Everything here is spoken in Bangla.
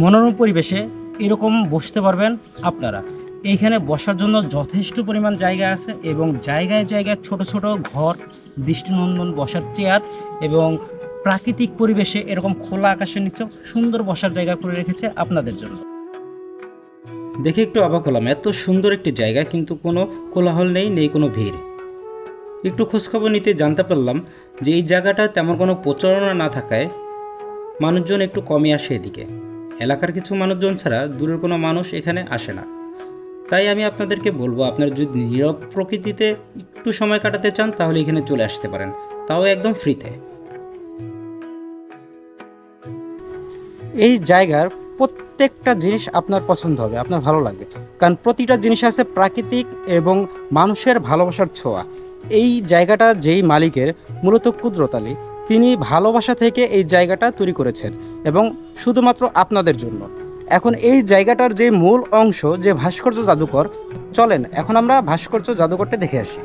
মনোরম পরিবেশে এরকম বসতে পারবেন আপনারা। এইখানে বসার জন্য যথেষ্ট পরিমাণ জায়গা আছে এবং জায়গায় জায়গায় ছোট ছোট ঘর, দৃষ্টিনন্দন বসার চেয়ার এবং প্রাকৃতিক পরিবেশে এরকম খোলা আকাশের নিচেও সুন্দর বসার জায়গা করে রেখেছে আপনাদের জন্য। দেখে একটু অবাক হলাম, এত সুন্দর একটি জায়গা কিন্তু কোনো কোলাহল নেই নেই কোনো ভিড়। একটু খোঁজখবর নিতে জানতে পারলাম যে এই জায়গাটা তেমন কোনো প্রচারণা না থাকায় মানুষজন একটু কমই আসে এদিকে। এলাকার কিছু মানুষজন ছাড়া দূরের কোনো মানুষ এখানে আসে না। তাই আমি আপনাদেরকে বলব, আপনারা যদি নীরব প্রকৃতিতে একটু সময় কাটাতে চান, তাহলে এখানে চলে আসতে পারেন। তাও একদম ফ্রিতে। এই জায়গার প্রত্যেকটা জিনিস আপনার পছন্দ হবে, আপনার ভালো লাগবে। কারণ প্রতিটা জিনিস আছে প্রাকৃতিক এবং মানুষের ভালোবাসার ছোঁয়া। এই জায়গাটা যেই মালিকের, মূলত কুদরত আলী তিনি ভালোবাসা থেকে এই জায়গাটা তৈরি করেছেন এবং শুধুমাত্র আপনাদের জন্য। এখন এই জায়গাটার যে মূল অংশ, যে ভাস্কর্য জাদুকর চলেন, এখন আমরা ভাস্কর্য জাদুকরটা দেখে আসি।